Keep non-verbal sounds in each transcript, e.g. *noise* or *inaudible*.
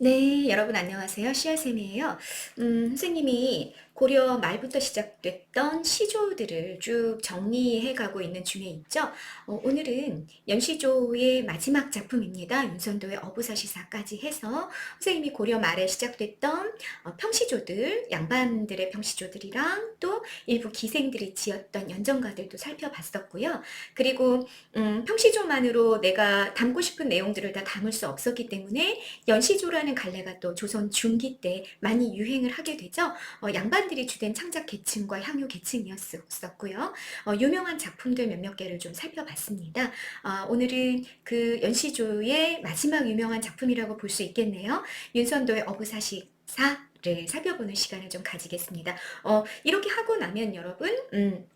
네, 여러분 안녕하세요. 시아쌤이에요. 음, 선생님이 고려 말부터 시작됐던 시조들을 쭉 정리해 가고 있는 중에 있죠. 어, 오늘은 연시조의 마지막 작품입니다. 윤선도의 어부사시사까지 해서 선생님이 고려 말에 시작됐던 어, 평시조들, 양반들의 평시조들이랑 또 일부 기생들이 지었던 연정가들도 살펴봤었고요. 그리고 음, 평시조만으로 내가 담고 싶은 내용들을 다 담을 수 없었기 때문에 연시조라는 갈래가 또 조선 중기 때 많이 유행을 하게 되죠. 어, 양반 들이 주된 창작 계층과 향유 계층이었었고요. 어, 유명한 작품들 몇몇 개를 좀 살펴봤습니다. 어, 오늘은 그 연시조의 마지막 유명한 작품이라고 볼 수 있겠네요. 윤선도의 어부사시사를 살펴보는 시간을 좀 가지겠습니다. 어, 이렇게 하고 나면 여러분, 음,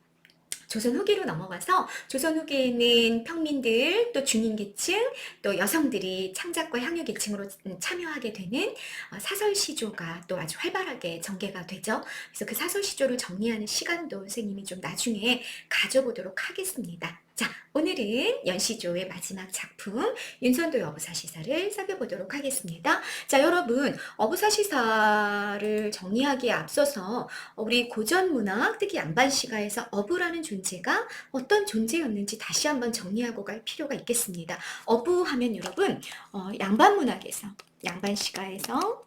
조선 후기로 넘어가서 조선 후기에는 평민들, 또 중인계층, 또 여성들이 창작과 향유 계층으로 음, 참여하게 되는 어, 사설 시조가 또 아주 활발하게 전개가 되죠. 그래서 그 사설 시조를 정리하는 시간도 선생님이 좀 나중에 가져보도록 하겠습니다. 자, 오늘은 연시조의 마지막 작품 윤선도의 어부사시사를 살펴보도록 하겠습니다. 자, 여러분 어부사시사를 정리하기에 앞서서 우리 고전 문학, 특히 양반시가에서 어부라는 존재가 어떤 존재였는지 다시 한번 정리하고 갈 필요가 있겠습니다. 어부 하면 여러분 어, 양반 문학에서 양반시가에서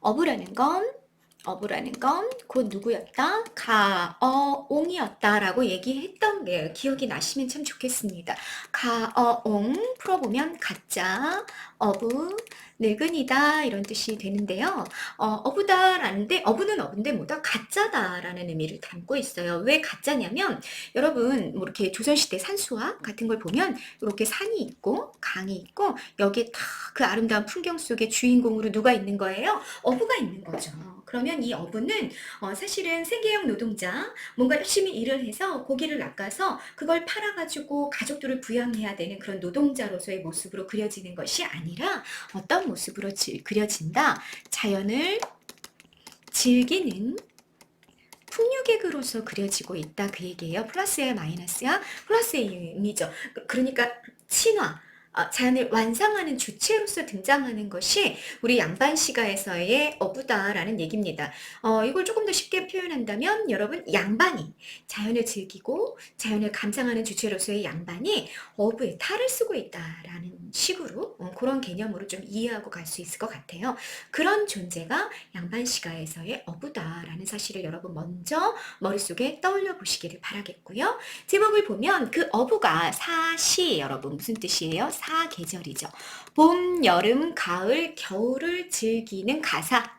어부라는 건 어부라는 건 곧 누구였다? 가어옹이었다 라고 얘기했던 게 기억이 나시면 참 좋겠습니다. 가어옹 풀어보면 가짜, 어부, 늙은이다 이런 뜻이 되는데요. 어, 어부다라는데 어부는 어부인데 뭐다 가짜다라는 의미를 담고 있어요. 왜 가짜냐면 여러분 뭐 이렇게 조선시대 산수화 같은 걸 보면 이렇게 산이 있고 강이 있고 여기에 다 그 아름다운 풍경 속에 주인공으로 누가 있는 거예요? 어부가 있는 거죠. 그러면 이 어부는 어, 사실은 생계형 노동자, 뭔가 열심히 일을 해서 고기를 낚아서 그걸 팔아가지고 가족들을 부양해야 되는 그런 노동자로서의 모습으로 그려지는 것이 아니 라 어떤 모습으로 지- 그려진다? 자연을 즐기는 풍류객으로서 그려지고 있다 그 얘기예요. 플러스야 마이너스야? 플러스의 의미죠. 그- 그러니까 친화, 어, 자연을 완성하는 주체로서 등장하는 것이 우리 양반 시가에서의 어부다라는 얘기입니다. 어, 이걸 조금 더 쉽게 표현한다면 여러분 양반이 자연을 즐기고 자연을 감상하는 주체로서의 양반이 어부의 탈을 쓰고 있다라는 식으로 어, 그런 개념으로 좀 이해하고 갈 수 있을 것 같아요. 그런 존재가 양반 시가에서의 어부다라는 사실을 여러분 먼저 머릿속에 떠올려 보시기를 바라겠고요. 제목을 보면 그 어부가 사시 여러분 무슨 뜻이에요? 사계절이죠. 봄, 여름, 가을, 겨울을 즐기는 가사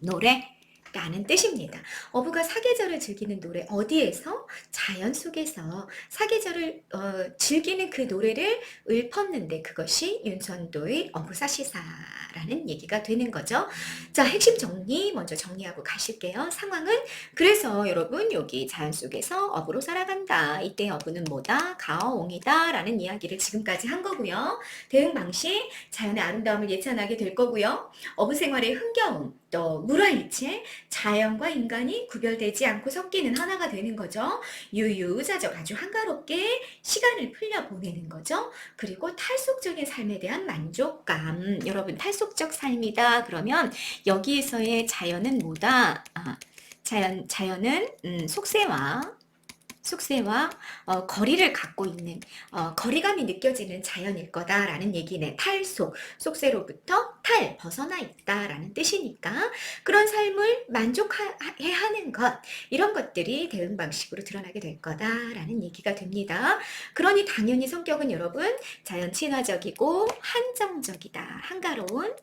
노래 라는 뜻입니다. 어부가 사계절을 즐기는 노래 어디에서 자연 속에서 사계절을 어, 즐기는 그 노래를 읊었는데 그것이 윤선도의 어부사시사라는 얘기가 되는 거죠. 자 핵심 정리 먼저 정리하고 가실게요. 상황은 그래서 여러분 여기 자연 속에서 어부로 살아간다. 이때 어부는 뭐다? 가어옹이다 라는 이야기를 지금까지 한 거고요. 대응 방식 자연의 아름다움을 예찬하게 될 거고요. 어부 생활의 흥겨움 또 물화일체 자연과 인간이 구별되지 않고 섞이는 하나가 되는 거죠. 유유자적 아주 한가롭게 시간을 풀려 보내는 거죠. 그리고 탈속적인 삶에 대한 만족감. 여러분 탈속적 삶이다 그러면 여기에서의 자연은 뭐다? 아, 자연 자연은 음, 속세와 속세와 어, 거리를 갖고 있는 어, 거리감이 느껴지는 자연일 거다라는 얘기네. 탈속, 속세로부터 탈 벗어나 있다라는 뜻이니까 그런 삶을 만족해 하는 것 이런 것들이 대응 방식으로 드러나게 될 거다라는 얘기가 됩니다. 그러니 당연히 성격은 여러분 자연 친화적이고 한정적이다, 한가로운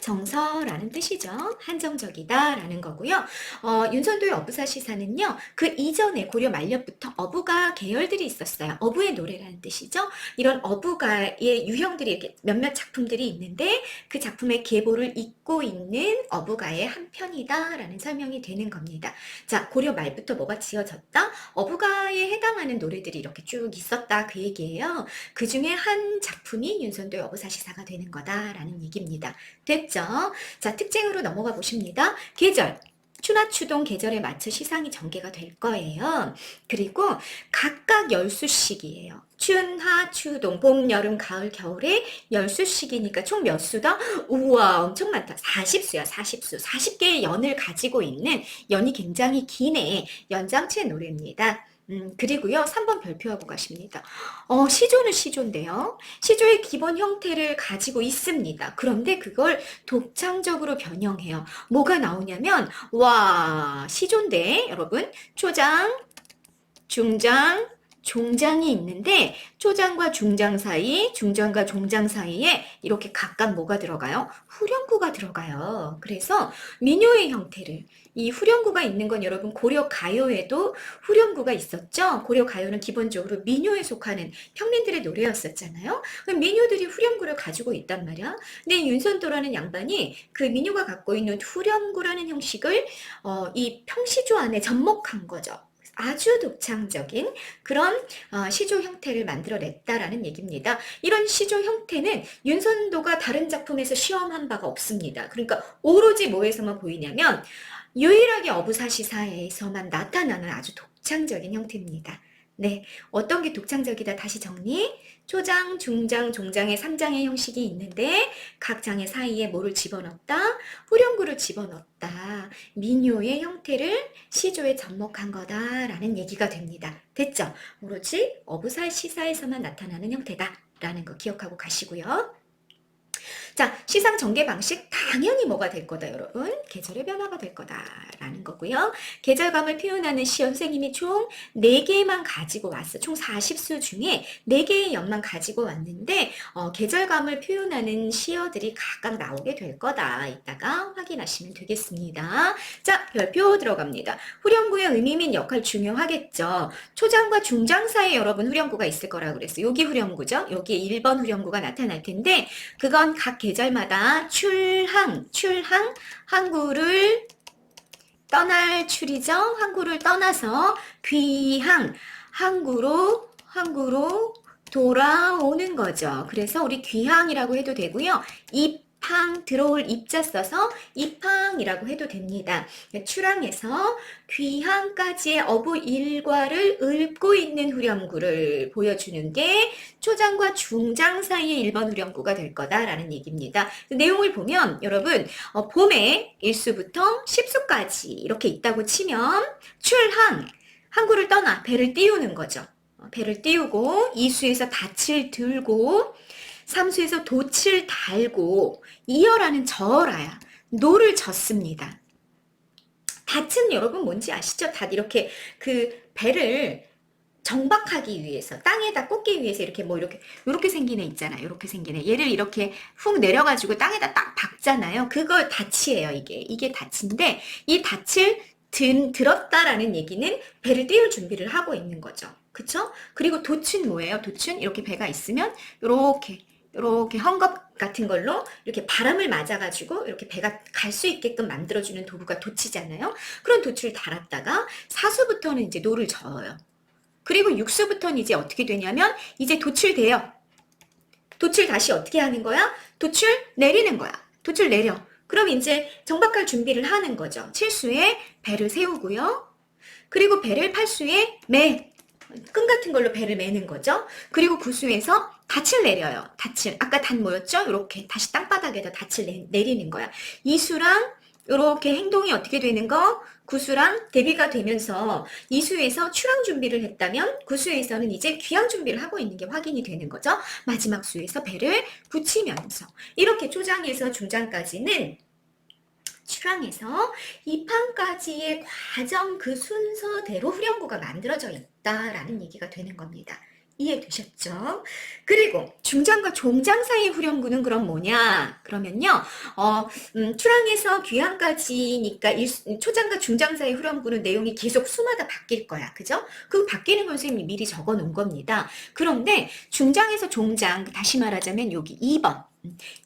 정서라는 뜻이죠. 한정적이다라는 거고요. 어, 윤선도의 어부사 시사는요. 그 이전에 고려 말년부터 어부가 계열들이 있었어요. 어부의 노래라는 뜻이죠. 이런 어부가의 유형들이 이렇게 몇몇 작품들이 있는데 그 작품의 계보를 잇고 있는 어부가의 한 편이다라는 설명이 되는 겁니다. 자, 고려 말부터 뭐가 지어졌다? 어부가에 해당하는 노래들이 이렇게 쭉 있었다 그 얘기예요. 그 중에 한 작품이 윤선도의 어부사 시사가 되는 거다라는 얘기입니다. 됐죠? 자, 특징으로 넘어가 보십니다. 계절. 추나 추동 계절에 맞춰 시상이 전개가 될 거예요. 그리고 각각 열수씩이에요. 춘하, 추동, 봄, 여름, 가을, 겨울에 열수씩이니까 총 몇 수다? 우와, 엄청 많다. 40수야, 40수. 40개의 연을 가지고 있는 연이 굉장히 기네. 연장체 노래입니다. 음, 그리고요, 3번 별표하고 가십니다. 어, 시조는 시조인데요. 시조의 기본 형태를 가지고 있습니다. 그런데 그걸 독창적으로 변형해요. 뭐가 나오냐면, 와, 시조인데, 여러분, 초장, 중장, 종장이 있는데 초장과 중장 사이, 중장과 종장 사이에 이렇게 각각 뭐가 들어가요? 후렴구가 들어가요. 그래서 민요의 형태를 이 후렴구가 있는 건 여러분 고려 가요에도 후렴구가 있었죠. 고려 가요는 기본적으로 민요에 속하는 평민들의 노래였었잖아요. 그럼 민요들이 후렴구를 가지고 있단 말이야. 근데 윤선도라는 양반이 그 민요가 갖고 있는 후렴구라는 형식을 어, 이 평시조 안에 접목한 거죠. 아주 독창적인 그런 어, 시조 형태를 만들어냈다라는 얘기입니다. 이런 시조 형태는 윤선도가 다른 작품에서 시험한 바가 없습니다. 그러니까 오로지 뭐에서만 보이냐면 유일하게 어부사시 사에서만 나타나는 아주 독창적인 형태입니다. 네, 어떤 게 독창적이다 다시 정리. 초장, 중장, 종장의 3장의 형식이 있는데 각 장의 사이에 뭐를 집어넣었다? 후렴구를 집어넣었다. 민요의 형태를 시조에 접목한 거다라는 얘기가 됩니다. 됐죠? 오로지 어부사 시사에서만 나타나는 형태다라는 거 기억하고 가시고요. 자, 시상 전개 방식 당연히 뭐가 될 거다, 여러분? 계절의 변화가 될 거다라는 거고요. 계절감을 표현하는 시 선생님이 총 4개만 가지고 왔어. 총 40수 중에 4개의 연만 가지고 왔는데 어, 계절감을 표현하는 시어들이 각각 나오게 될 거다. 이따가 확인하시면 되겠습니다. 자, 별표 들어갑니다. 후렴구의 의미 및 역할 중요하겠죠. 초장과 중장 사이에 여러분 후렴구가 있을 거라고 그랬어요. 여기 후렴구죠. 여기에 1번 후렴구가 나타날 텐데 그건 각 계절 마다 출항, 출항, 항구를 떠날 출이죠. 항구를 떠나서 귀항, 항구로, 항구로 돌아오는 거죠. 그래서 우리 귀항이라고 해도 되고요. 입 항, 들어올 입자 써서 입항이라고 해도 됩니다. 출항에서 귀항까지의 어부 일과를 읊고 있는 후렴구를 보여주는 게 초장과 중장 사이의 1번 후렴구가 될 거다라는 얘기입니다. 내용을 보면 여러분 어, 봄에 1수부터 10수까지 이렇게 있다고 치면 출항, 항구를 떠나 배를 띄우는 거죠. 어, 배를 띄우고 2수에서 닻을 들고 3수에서 돛을 달고 이어라는 저어라야 노를 젓습니다. 닷은 여러분 뭔지 아시죠? 닷 이렇게 그 배를 정박하기 위해서 땅에다 꽂기 위해서 이렇게 뭐 이렇게 이렇게 생긴 애 있잖아요. 이렇게 생긴 애. 얘를 이렇게 훅 내려가지고 땅에다 딱 박잖아요. 그걸 닷이에요. 이게 이게 닷인데 이 닷을 든 들었다라는 얘기는 배를 띄울 준비를 하고 있는 거죠. 그쵸? 그리고 돛은 뭐예요? 돛은 이렇게 배가 있으면 이렇게 이렇게 헝겊 같은 걸로 이렇게 바람을 맞아가지고 이렇게 배가 갈 수 있게끔 만들어주는 도구가 돛이잖아요. 그런 돛을 달았다가 사수부터는 이제 노를 저어요. 그리고 육수부터는 이제 어떻게 되냐면 이제 대요. 돛을 다시 어떻게 하는 거야? 돛을 내리는 거야. 돛을 내려. 그럼 이제 정박할 준비를 하는 거죠. 칠수에 배를 세우고요. 그리고 배를 팔수에 매. 끈 같은 걸로 배를 매는 거죠. 그리고 구수에서 닻을 내려요. 닻을. 아까 단 뭐였죠? 이렇게 다시 땅바닥에다 닻을 내, 내리는 거야. 이수랑 이렇게 행동이 어떻게 되는 거? 구수랑 대비가 되면서 이수에서 출항 준비를 했다면 구수에서는 이제 귀향 준비를 하고 있는 게 확인이 되는 거죠. 마지막 수에서 배를 붙이면서 이렇게 초장에서 중장까지는 출항에서 입항까지의 과정 그 순서대로 후렴구가 만들어져 있다라는 얘기가 되는 겁니다. 이해되셨죠? 그리고 중장과 종장 사이 후렴구는 그럼 뭐냐? 그러면요, 어, 음, 출항에서 귀항까지니까 일, 초장과 중장 사이 후렴구는 내용이 계속 수마다 바뀔 거야. 그죠? 그 바뀌는 걸 선생님이 미리 적어 놓은 겁니다. 그런데 중장에서 종장, 다시 말하자면 여기 2번.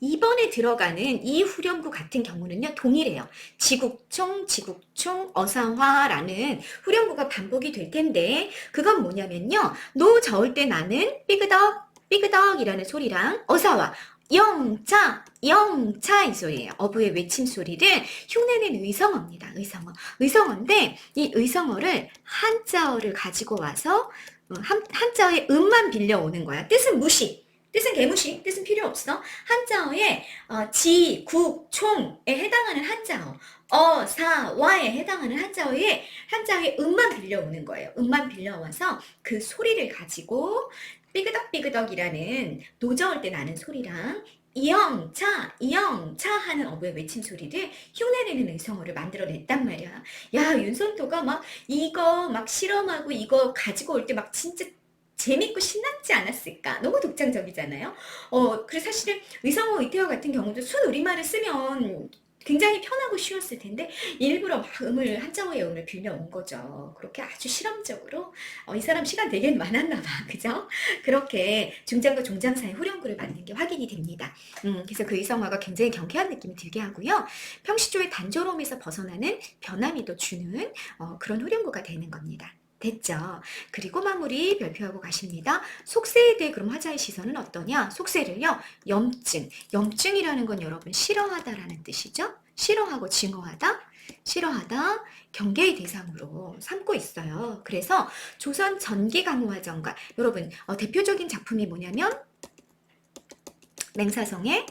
2번에 들어가는 이 후렴구 같은 경우는요, 동일해요. 지국총, 지국총, 어사화라는 후렴구가 반복이 될 텐데, 그건 뭐냐면요, 노 저을 때 나는 삐그덕, 삐그덕이라는 소리랑 어사와, 영차, 영차 이 소리예요. 어부의 외침 소리를 흉내낸 의성어입니다. 의성어. 의성어인데 이 의성어를 한자어를 가지고 와서 어, 한, 한자어의 음만 빌려오는 거야. 뜻은 무시. 뜻은 개무시. 뜻은 필요 없어. 한자어에 어, 지, 국, 총에 해당하는 한자어. 어, 사, 와에 해당하는 한자어에 한자어의 음만 빌려오는 거예요. 음만 빌려와서 그 소리를 가지고 삐그덕삐그덕이라는 노저을 때 나는 소리랑 이영차, 이영차 하는 어부의 외침 소리를 흉내내는 의성어를 만들어냈단 말이야. 야, 윤선도가 막 이거 막 실험하고 이거 가지고 올 때 막 진짜 재밌고 신났지 않았을까? 너무 독창적이잖아요. 어, 그래서 사실은 의성어 의태어 같은 경우도 순 우리말을 쓰면 굉장히 편하고 쉬웠을 텐데 일부러 막 음을 한자어의 음을 빌려온 거죠. 그렇게 아주 실험적으로 어, 이 사람 시간 되게 많았나 봐, *laughs* 그죠? 그렇게 중장과 종장 사이 후렴구를 만든 게 확인이 됩니다. 음, 그래서 그 의성어가 굉장히 경쾌한 느낌이 들게 하고요. 평시조의 단조로움에서 벗어나는 변함이 또 주는 어, 그런 후렴구가 되는 겁니다. 됐죠? 그리고 마무리 별표하고 가십니다. 속세에 대해 그럼 화자의 시선은 어떠냐? 속세를요, 염증. 염증이라는 건 여러분 싫어하다라는 뜻이죠? 싫어하고 증오하다? 싫어하다, 경계의 대상으로 삼고 있어요. 그래서 조선 전기 강호화정가 여러분 어, 대표적인 작품이 뭐냐면 맹사성의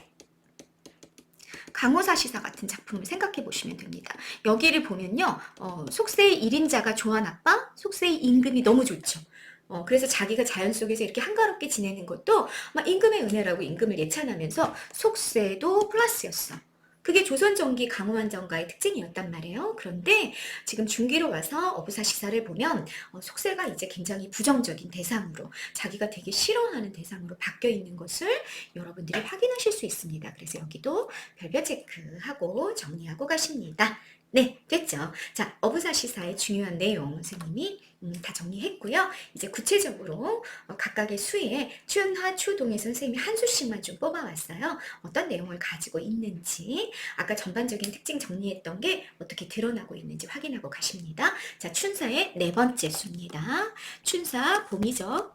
강호사 시사 같은 작품을 생각해 보시면 됩니다. 여기를 보면요, 어, 속세의 1인자가 조한 아빠, 속세의 임금이 너무 좋죠. 어, 그래서 자기가 자연 속에서 이렇게 한가롭게 지내는 것도 막 임금의 은혜라고 임금을 예찬하면서 속세도 플러스였어. 그게 조선전기 강호환 정가의 특징이었단 말이에요. 그런데 지금 중기로 와서 어부사 시사를 보면 어, 속세가 이제 굉장히 부정적인 대상으로 자기가 되게 싫어하는 대상으로 바뀌어 있는 것을 여러분들이 확인하실 수 있습니다. 그래서 여기도 별별 체크하고 정리하고 가십니다. 네, 됐죠? 자, 어부사 시사의 중요한 내용 선생님이 음, 다 정리했고요. 이제 구체적으로 어, 각각의 수에 추하, 추동의 선생님이 한 수씩만 좀 뽑아왔어요. 어떤 내용을 가지고 있는지 아까 전반적인 특징 정리했던 게 어떻게 드러나고 있는지 확인하고 가십니다. 자, 춘사의 네 번째 수입니다. 춘사 봄이죠.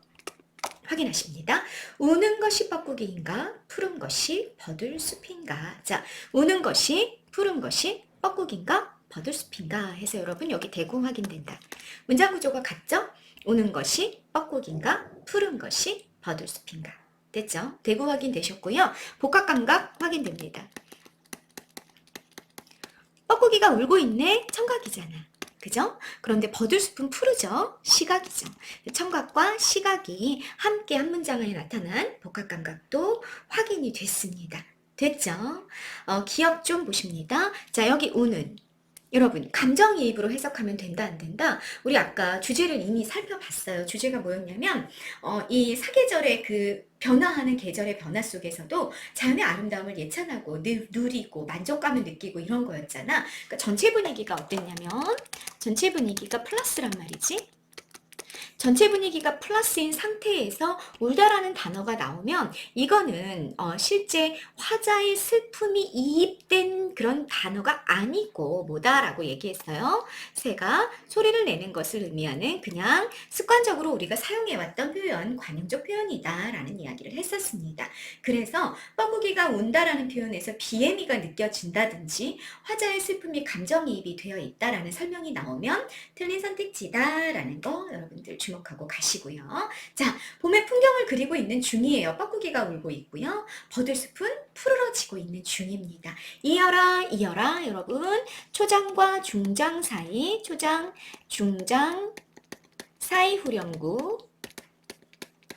확인하십니다. 우는 것이 뻐꾸기인가? 푸른 것이 버들숲인가? 자, 우는 것이 푸른 것이 뻐꾸기인가? 버들숲인가? 해서 여러분 여기 대공 확인된다. 문장 구조가 같죠? 우는 것이 뻐꾸기인가? 푸른 것이 버들숲인가? 됐죠? 대구 확인되셨고요. 복합 감각 확인됩니다. 뻐꾸기가 울고 있네? 청각이잖아. 그죠? 그런데 버들숲은 푸르죠? 시각이죠. 청각과 시각이 함께 한 문장 안에 나타난 복합 감각도 확인이 됐습니다. 됐죠? 어, 기억 좀 보십니다. 자, 여기 우는. 여러분, 감정이입으로 해석하면 된다, 안 된다? 우리 아까 주제를 이미 살펴봤어요. 주제가 뭐였냐면, 어, 이 사계절의 그 변화하는 계절의 변화 속에서도 자연의 아름다움을 예찬하고 누, 누리고 만족감을 느끼고 이런 거였잖아. 그러니까 전체 분위기가 어땠냐면, 전체 분위기가 플러스란 말이지. 전체 분위기가 플러스인 상태에서 울다라는 단어가 나오면 이거는 어, 실제 화자의 슬픔이 이입된 그런 단어가 아니고 뭐다라고 얘기했어요. 새가 소리를 내는 것을 의미하는 그냥 습관적으로 우리가 사용해왔던 표현, 관용적 표현이다라는 이야기를 했었습니다. 그래서 뻐꾸기가 운다라는 표현에서 비애미가 느껴진다든지 화자의 슬픔이 감정이입이 되어 있다라는 설명이 나오면 틀린 선택지다라는 거 여러분들 주목하고 가시고요. 자, 봄의 풍경을 그리고 있는 중이에요. 뻐꾸기가 울고 있고요. 버들숲은 푸르러지고 있는 중입니다. 이어라, 이어라, 여러분. 초장과 중장 사이, 초장, 중장 사이 후렴구.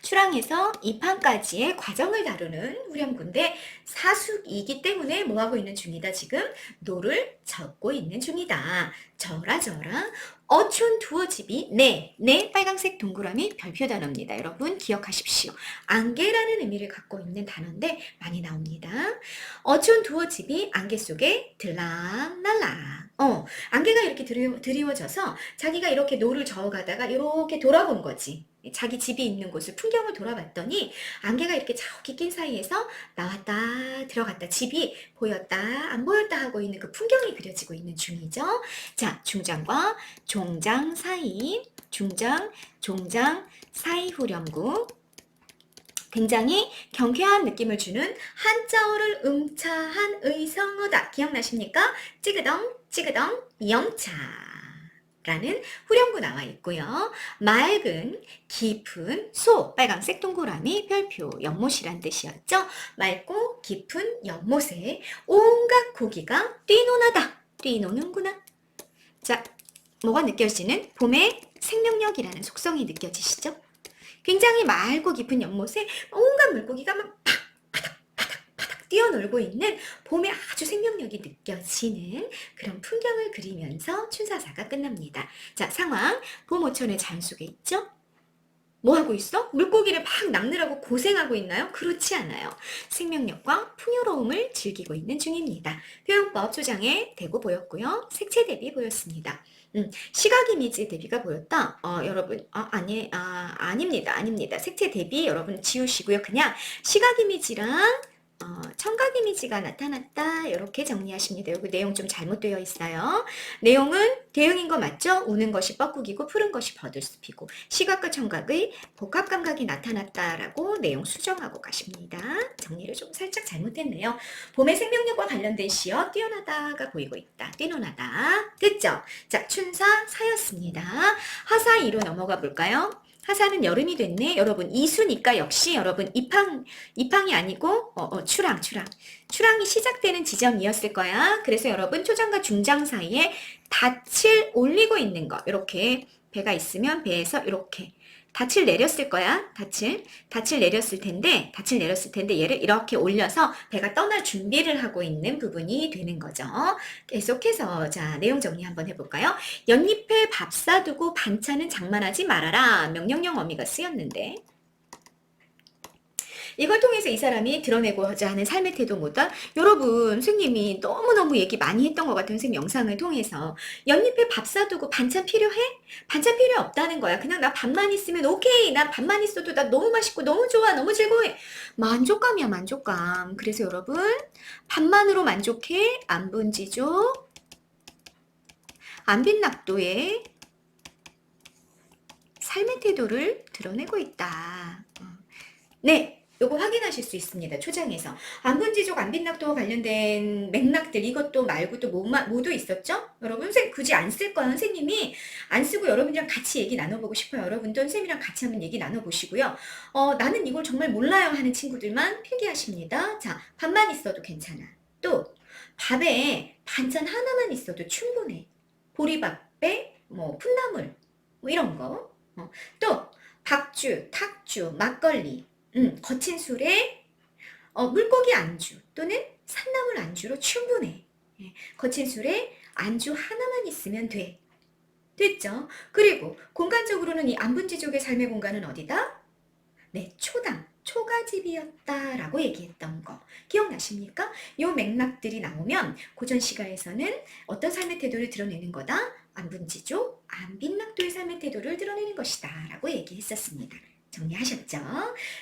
출항에서 입항까지의 과정을 다루는 후렴구인데 사숙이기 때문에 뭐하고 있는 중이다 지금 노를 적고 있는 중이다 저라 저라 어촌 두어 집이 네, 네 빨강색 동그라미 별표 단어입니다. 여러분 기억하십시오. 안개라는 의미를 갖고 있는 단어인데 많이 나옵니다. 어촌 두어 집이 안개 속에 들락날락. 어, 안개가 이렇게 드리워, 드리워져서 자기가 이렇게 노를 저어가다가 이렇게 돌아본 거지. 자기 집이 있는 곳을 풍경을 돌아봤더니 안개가 이렇게 저기 낀 사이에서 나왔다 들어갔다 집이 보였다 안 보였다 하고 있는 그 풍경이 그려지고 있는 중이죠. 자 중장과 종장 사이 중장 종장 사이 후렴구 굉장히 경쾌한 느낌을 주는 한자어를 음차한 의성어다. 기억나십니까? 찌그덩, 찌그덩, 영차. 라는 후렴구 나와 있고요. 맑은, 깊은, 소, 빨간색 동그라미, 별표, 연못이란 뜻이었죠. 맑고 깊은 연못에 온갖 고기가 뛰노나다. 뛰노는구나. 자, 뭐가 느껴지는 봄의 생명력이라는 속성이 느껴지시죠? 굉장히 맑고 깊은 연못에 온갖 물고기가 막 팍, 뛰어놀고 있는 봄의 아주 생명력이 느껴지는 그런 풍경을 그리면서 춘사사가 끝납니다. 자, 상황. 봄 오천의 잔 속에 있죠? 뭐 하고 있어? 물고기를 막 낚느라고 고생하고 있나요? 그렇지 않아요. 생명력과 풍요로움을 즐기고 있는 중입니다. 표현법 초장에 대고 보였고요. 색채 대비 보였습니다. 음, 시각 이미지 대비가 보였다. 어, 여러분, 아, 아니, 아, 아닙니다. 아닙니다. 색채 대비 여러분 지우시고요. 그냥 시각 이미지랑 어, 청각 이미지가 나타났다. 이렇게 정리하십니다. 여기 내용 좀 잘못되어 있어요. 내용은 대응인 거 맞죠? 우는 것이 뻐꾸기고 푸른 것이 버들숲이고 시각과 청각의 복합 감각이 나타났다라고 내용 수정하고 가십니다. 정리를 좀 살짝 잘못했네요. 봄의 생명력과 관련된 시어 뛰어나다가 보이고 있다. 뛰노나다. 됐죠? 자, 춘사 사였습니다. 하사 2로 넘어가 볼까요? 하사는 여름이 됐네. 여러분, 이수니까 역시 여러분, 입항, 입항이 아니고, 어, 어, 출항, 출항. 출항이 시작되는 지점이었을 거야. 그래서 여러분, 초장과 중장 사이에 닻을 올리고 있는 거. 이렇게 배가 있으면 배에서 이렇게 닻을 내렸을 거야. 닻을. 닻을 내렸을 텐데, 닻을 내렸을 텐데, 얘를 이렇게 올려서 배가 떠날 준비를 하고 있는 부분이 되는 거죠. 계속해서, 자, 내용 정리 한번 해 볼까요? 연잎에 밥 싸두고 반찬은 장만하지 말아라. 명령형 어미가 쓰였는데. 이걸 통해서 이 사람이 드러내고자 하는 삶의 태도 뭐다? 여러분, 선생님이 너무너무 얘기 많이 했던 것 같은 선생님 영상을 통해서 연잎에 밥 싸두고 반찬 필요해? 반찬 필요 없다는 거야. 그냥 나 밥만 있으면 오케이. 난 밥만 있어도 나 너무 맛있고 너무 좋아. 너무 즐거워. 만족감이야, 만족감. 그래서 여러분, 밥만으로 만족해? 안분지족. 안빈낙도의 삶의 태도를 드러내고 있다. 어. 네, 요거 확인하실 수 있습니다. 초장에서. 안분지족, 안빈낙도와 관련된 맥락들 이것도 말고 또 뭐, 모두 있었죠? 여러분, 선생님 굳이 안 쓸 거야. 선생님이 안 쓰고 여러분이랑 같이 얘기 나눠보고 싶어요. 여러분도 선생님이랑 같이 한번 얘기 나눠보시고요. 어, 나는 이걸 정말 몰라요 하는 친구들만 필기하십니다. 자, 밥만 있어도 괜찮아. 또, 밥에 반찬 하나만 있어도 충분해. 보리밥에 뭐 풋나물 뭐 이런 거. 어, 또 박주, 탁주, 막걸리, 음, 거친 술에 어, 물고기 안주 또는 산나물 안주로 충분해. 예, 거친 술에 안주 하나만 있으면 돼. 됐죠? 그리고 공간적으로는 이 안분지족의 삶의 공간은 어디다? 네, 초당, 초가집이었다라고 얘기했던 거 기억나십니까? 요 맥락들이 나오면 고전 시가에서는 어떤 삶의 태도를 드러내는 거다? 안분지족, 안빈낙도의 삶의 태도를 드러내는 것이다 라고 얘기했었습니다. 정리하셨죠?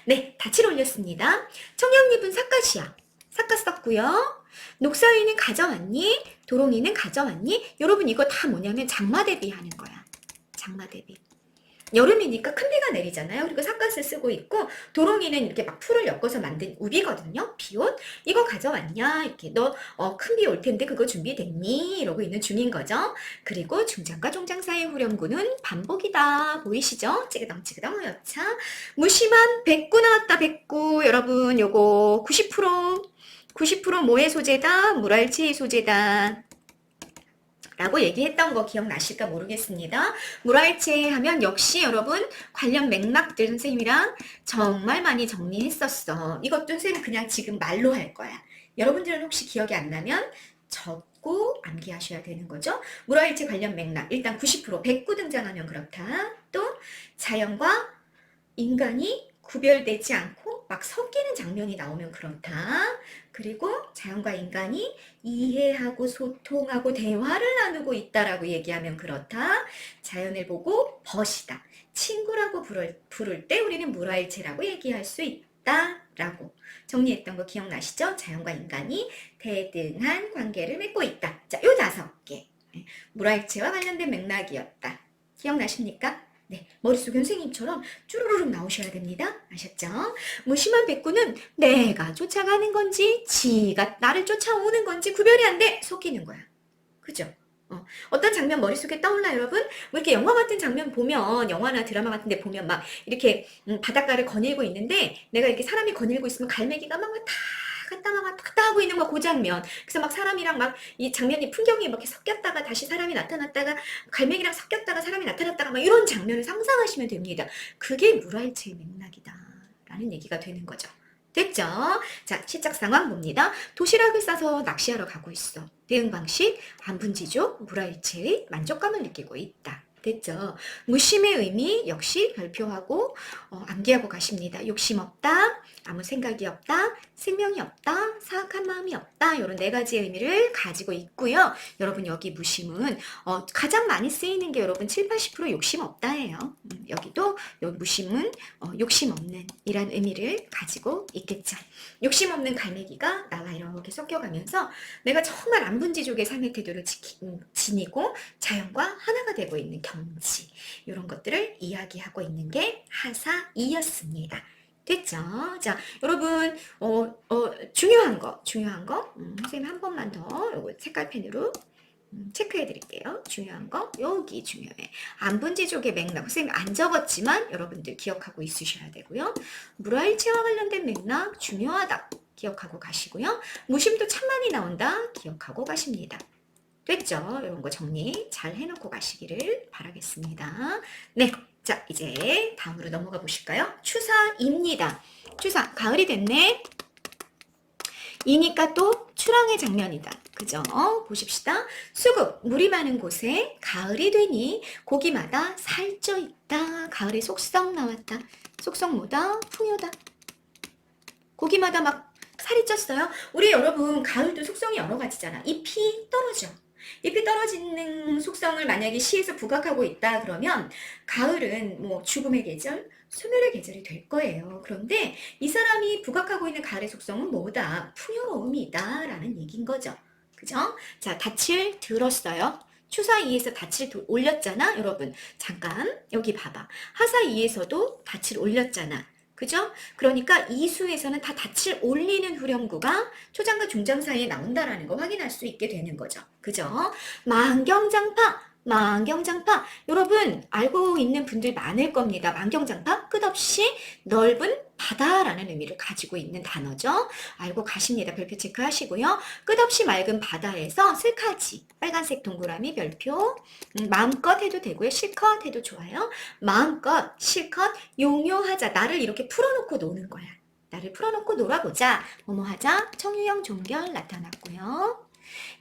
네, 다칠 올렸습니다. 청양잎은 삿갓이야. 삿갓 썼고요. 녹사위는 가져왔니? 도롱이는 가져왔니? 여러분 이거 다 뭐냐면 장마 대비하는 거야. 장마 대비. 여름이니까 큰 비가 내리잖아요. 그리고 삿갓을 쓰고 있고 도롱이는 이렇게 막 풀을 엮어서 만든 우비거든요. 비옷 이거 가져왔냐? 이렇게 너 큰 비 올 텐데 그거 준비됐니? 이러고 있는 중인 거죠. 그리고 중장과 종장 사이 후렴구는 반복이다. 보이시죠? 찌그덩 찌그덩 여차 무심한 백구 나왔다 백구 여러분 요거 90% 90% 뭐의 소재다? 물알치의 소재다. 라고 얘기했던 거 기억나실까 모르겠습니다. 물알체 하면 역시 여러분 관련 맥락들 선생님이랑 정말 많이 정리했었어. 이것도 선생님 그냥 지금 말로 할 거야. 여러분들은 혹시 기억이 안 나면 적고 암기하셔야 되는 거죠. 물화일체 관련 맥락 일단 90% 백구 등장하면 그렇다. 또 자연과 인간이 구별되지 않고 막 섞이는 장면이 나오면 그렇다. 그리고 자연과 인간이 이해하고 소통하고 대화를 나누고 있다라고 얘기하면 그렇다. 자연을 보고 벗이다. 친구라고 부를, 부를 때 우리는 물화일체라고 얘기할 수 있다 라고 정리했던 거 기억나시죠? 자연과 인간이 대등한 관계를 맺고 있다. 자, 요 다섯 개. 물화일체와 관련된 맥락이었다. 기억나십니까? 네, 머릿속에 선생님처럼 쭈루루룩 나오셔야 됩니다. 아셨죠? 무심한 백구는 내가 쫓아가는 건지 지가 나를 쫓아오는 건지 구별이 안 돼. 속이는 거야. 그죠? 어, 어떤 장면 머릿속에 떠올라 여러분? 뭐 이렇게 영화 같은 장면 보면 영화나 드라마 같은 데 보면 막 이렇게 음, 바닷가를 거닐고 있는데 내가 이렇게 사람이 거닐고 있으면 갈매기가 막 왔다 갔다 막 왔다 갔다 하고 있는 거그 장면 그래서 막 사람이랑 막 이 장면이 풍경이 이렇게 섞였다가 다시 사람이 나타났다가 갈매기랑 섞였다가 사람이 나타났다가 막 이런 장면을 상상하시면 됩니다. 그게 물화일체의 맥락이다 라는 얘기가 되는 거죠. 됐죠? 자, 시작 상황 봅니다. 도시락을 싸서 낚시하러 가고 있어. 대응 방식, 안분지족, 물화일체의 만족감을 느끼고 있다. 됐죠? 무심의 의미 역시 별표하고 어, 암기하고 가십니다. 욕심 없다, 아무 생각이 없다, 생명이 없다, 사악한 마음이 없다. 이런 네 가지의 의미를 가지고 있고요. 여러분 여기 무심은 어, 가장 많이 쓰이는 게 여러분 7, 80% 욕심 없다예요. 음, 여기도 요 무심은 어, 욕심 없는 이란 의미를 가지고 있겠죠. 욕심 없는 갈매기가 나와 이렇게 섞여가면서 내가 정말 안분지족의 삶의 태도를 지키, 음, 지니고 자연과 하나가 되고 있는 경지 이런 것들을 이야기하고 있는 게 하사이였습니다. 됐죠? 자, 여러분 어, 어, 중요한 거, 중요한 거, 음, 선생님 한 번만 더 요거 색깔펜으로 음, 체크해 드릴게요. 중요한 거 여기 중요해. 안분지족의 맥락 선생님 안 적었지만 여러분들 기억하고 있으셔야 되고요. 물화일체와 관련된 맥락 중요하다. 기억하고 가시고요. 무심도 참 많이 나온다. 기억하고 가십니다. 됐죠? 이런 거 정리 잘 해놓고 가시기를 바라겠습니다. 네, 자 이제 다음으로 넘어가 보실까요? 추사입니다. 추사, 가을이 됐네. 이니까 또 출항의 장면이다. 그죠? 보십시다. 수국, 물이 많은 곳에 가을이 되니 고기마다 살쪄 있다. 가을의 속성 나왔다. 속성 뭐다? 풍요다. 고기마다 막 살이 쪘어요. 우리 여러분 가을도 속성이 여러 가지잖아. 잎이 떨어져. 잎이 떨어지는 속성을 만약에 시에서 부각하고 있다 그러면 가을은 뭐 죽음의 계절, 소멸의 계절이 될 거예요. 그런데 이 사람이 부각하고 있는 가을의 속성은 뭐다? 풍요로움이다 라는 얘기인 거죠. 그죠? 자, 닻을 들었어요. 추사 2에서 닻을 도- 올렸잖아, 여러분. 잠깐 여기 봐봐. 하사 2에서도 닻을 올렸잖아. 그죠? 그러니까 이 수에서는 다 닻을 올리는 후렴구가 초장과 중장 사이에 나온다라는 거 확인할 수 있게 되는 거죠. 그죠? 만경장파, 만경장파. 여러분 알고 있는 분들 많을 겁니다. 만경장파 끝없이 넓은 바다라는 의미를 가지고 있는 단어죠. 알고 가십니다. 별표 체크하시고요. 끝없이 맑은 바다에서 슬카지 빨간색 동그라미 별표 음, 마음껏 해도 되고요. 실컷 해도 좋아요. 마음껏 실컷 용요하자 나를 이렇게 풀어놓고 노는 거야. 나를 풀어놓고 놀아보자. 뭐뭐 하자. 청유형 종결 나타났고요.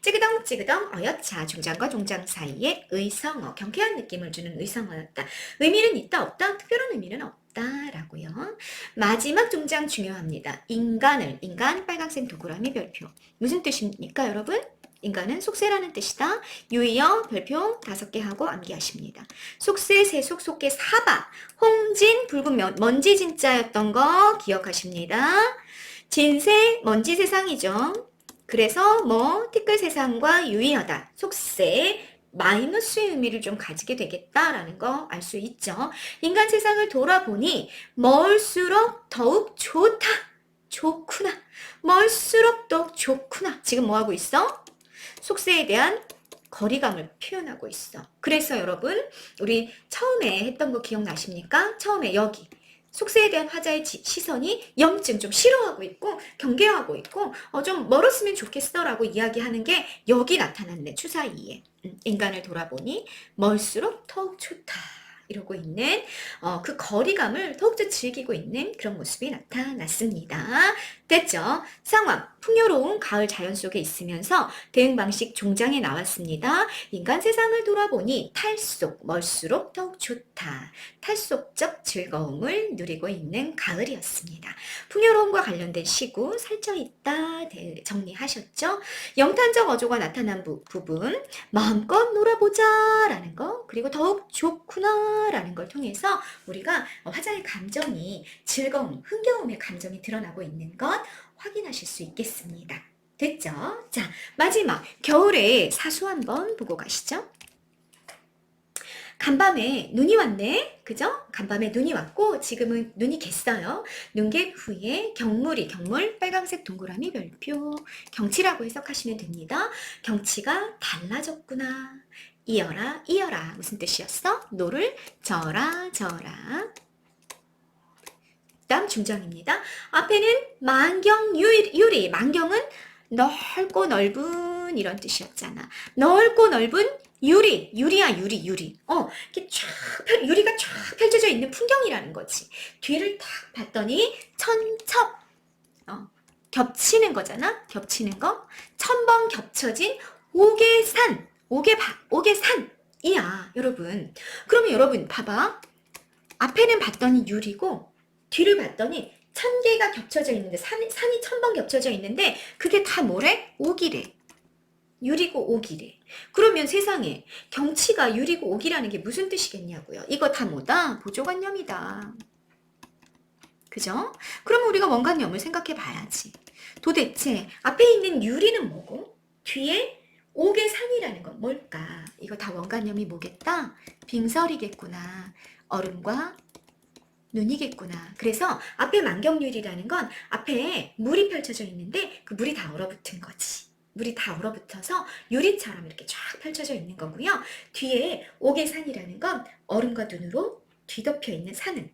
찌그덩 찌그덩 어여차 중장과 종장 사이에 의성어 경쾌한 느낌을 주는 의성어였다. 의미는 있다 없다 특별한 의미는 없다 라고요. 마지막 종장 중요합니다. 인간을 인간 빨간색 도그라미 별표 무슨 뜻입니까 여러분? 인간은 속세라는 뜻이다. 유의어 별표 다섯 개 하고 암기하십니다. 속세 세속 속계 사바 홍진 붉은 면- 먼지 진짜였던 거 기억하십니다. 진세 먼지 세상이죠. 그래서 뭐 티끌 세상과 유의어다. 속세 마이너스의 의미를 좀 가지게 되겠다라는 거 알 수 있죠. 인간 세상을 돌아보니 멀수록 더욱 좋다. 좋구나. 멀수록 더욱 좋구나. 지금 뭐 하고 있어? 속세에 대한 거리감을 표현하고 있어. 그래서 여러분, 우리 처음에 했던 거 기억나십니까? 처음에 여기. 속세에 대한 화자의 지- 시선이 염증 좀 싫어하고 있고 경계하고 있고 어, 좀 멀었으면 좋겠어라고 이야기하는 게 여기 나타났네 추사 이에. 음, 인간을 돌아보니 멀수록 더욱 좋다 이러고 있는 어, 그 거리감을 더욱더 즐기고 있는 그런 모습이 나타났습니다. 됐죠? 상황 풍요로운 가을 자연 속에 있으면서 대응 방식 종장에 나왔습니다. 인간 세상을 돌아보니 탈속 멀수록 더욱 좋다. 탈속적 즐거움을 누리고 있는 가을이었습니다. 풍요로움과 관련된 시구 살쪄 있다 대- 정리하셨죠? 영탄적 어조가 나타난 부, 부분 마음껏 놀아보자 라는 거 그리고 더욱 좋구나라는 걸 통해서 우리가 화자의 감정이 즐거움, 흥겨움의 감정이 드러나고 있는 것 확인하실 수 있겠습니다. 됐죠? 자, 마지막 겨울의 사수 한번 보고 가시죠. 간밤에 눈이 왔네. 그죠? 간밤에 눈이 왔고 지금은 눈이 갰어요. 눈갰 후에 경물이 경물 빨간색 동그라미 별표 경치라고 해석하시면 됩니다. 경치가 달라졌구나. 이어라 이어라 무슨 뜻이었어? 노를 저라 저라. 다음 중장입니다. 앞에는 만경 유리. 만경은 넓고 넓은 이런 뜻이었잖아. 넓고 넓은 유리, 유리야 유리, 유리. 어, 이렇게 쫙 펼- 유리가 쫙 펼쳐져 있는 풍경이라는 거지. 뒤를 탁 봤더니 천첩, 어, 겹치는 거잖아. 겹치는 거. 천번 겹쳐진 옥외산, 옥외 바, 옥외산이야, 여러분. 그러면 여러분 봐봐. 앞에는 봤더니 유리고 뒤를 봤더니 천 개가 겹쳐져 있는데 산이, 산이 천 번 겹쳐져 있는데 그게 다 뭐래? 옥이래. 유리고 옥이래. 그러면 세상에 경치가 유리고 옥이라는 게 무슨 뜻이겠냐고요. 이거 다 뭐다? 보조관념이다. 그죠? 그러면 우리가 원관념을 생각해 봐야지. 도대체 앞에 있는 유리는 뭐고 뒤에 옥의 산이라는 건 뭘까? 이거 다 원관념이 뭐겠다? 빙설이겠구나. 얼음과 눈이겠구나. 그래서 앞에 만경유리라는 건 앞에 물이 펼쳐져 있는데 그 물이 다 얼어붙은 거지. 물이 다 얼어붙어서 유리처럼 이렇게 쫙 펼쳐져 있는 거고요. 뒤에 옥외산이라는 건 얼음과 눈으로 뒤덮여 있는 산을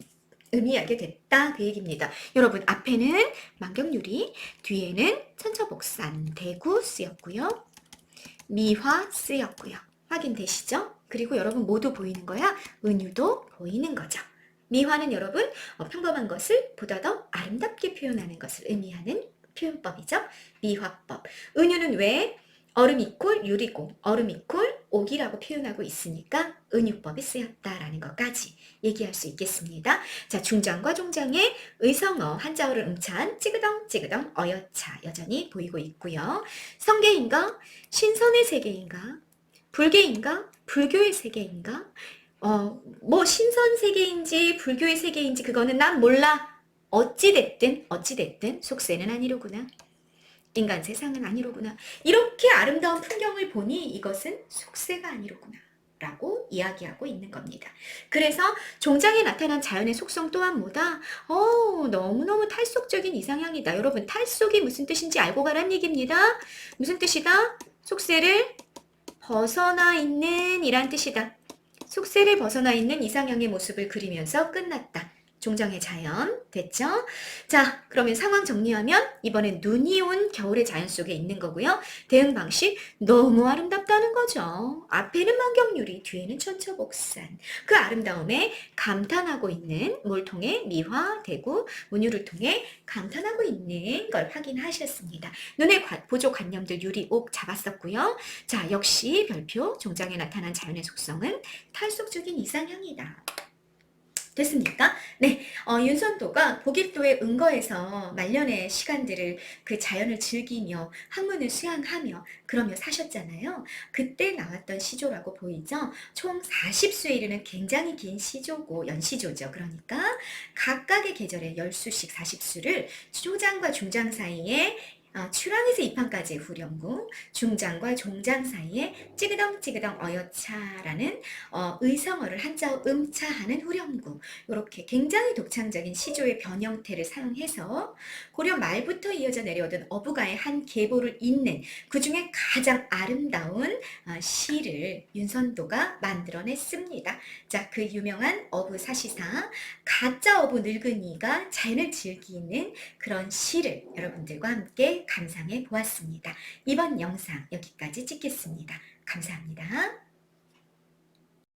의미하게 됐다 그 얘기입니다. 여러분 앞에는 만경유리, 뒤에는 천처복산, 대구 쓰였고요. 미화 쓰였고요. 확인되시죠? 그리고 여러분 모두 보이는 거야. 은유도 보이는 거죠. 미화는 여러분 어, 평범한 것을 보다 더 아름답게 표현하는 것을 의미하는 표현법이죠. 미화법. 은유는 왜 얼음 이콜 유리고 얼음 이콜 옥이라고 표현하고 있으니까 은유법이 쓰였다라는 것까지 얘기할 수 있겠습니다. 자 중장과 종장의 의성어 한자어를 음찬 찌그덩 찌그덩 어여차 여전히 보이고 있고요. 성계인가 신선의 세계인가 불계인가 불교의 세계인가 어, 뭐 신선 세계인지 불교의 세계인지 그거는 난 몰라. 어찌 됐든 어찌 됐든 속세는 아니로구나. 인간 세상은 아니로구나. 이렇게 아름다운 풍경을 보니 이것은 속세가 아니로구나. 라고 이야기하고 있는 겁니다. 그래서 종장에 나타난 자연의 속성 또한 뭐다? 어, 너무너무 탈속적인 이상향이다. 여러분, 탈속이 무슨 뜻인지 알고 가란 얘기입니다. 무슨 뜻이다? 속세를 벗어나 있는 이란 뜻이다. 속세를 벗어나 있는 이상형의 모습을 그리면서 끝났다. 종정의 자연 됐죠? 자, 그러면 상황 정리하면 이번엔 눈이 온 겨울의 자연 속에 있는 거고요. 대응 방식 너무 아름답다는 거죠. 앞에는 만경유리, 뒤에는 천처복산. 그 아름다움에 감탄하고 있는 뭘 통해 미화, 대구, 문유를 통해 감탄하고 있는 걸 확인하셨습니다. 눈의 관- 보조 관념들 유리, 옥 잡았었고요. 자, 역시 별표 종장에 나타난 자연의 속성은 탈속적인 이상형이다. 됐습니까? 네, 어, 윤선도가 보길도의 은거에서 말년의 시간들을 그 자연을 즐기며 학문을 수양하며 그러며 사셨잖아요. 그때 나왔던 시조라고 보이죠? 총 40수에 이르는 굉장히 긴 시조고 연시조죠. 그러니까 각각의 계절에 열수씩 40수를 초장과 중장 사이에 어, 출항에서 입항까지의 후렴구, 중장과 종장 사이에 찌그덩찌그덩 어여차라는 어, 의성어를 한자어 음차하는 후렴구 이렇게 굉장히 독창적인 시조의 변형태를 사용해서 고려 말부터 이어져 내려오던 어부가의 한 계보를 잇는 그 중에 가장 아름다운 어, 시를 윤선도가 만들어냈습니다. 자, 그 유명한 어부 사시사 가짜 어부 늙은이가 자연을 즐기는 그런 시를 여러분들과 감상해 보았습니다. 이번 영상 여기까지 찍겠습니다. 감사합니다.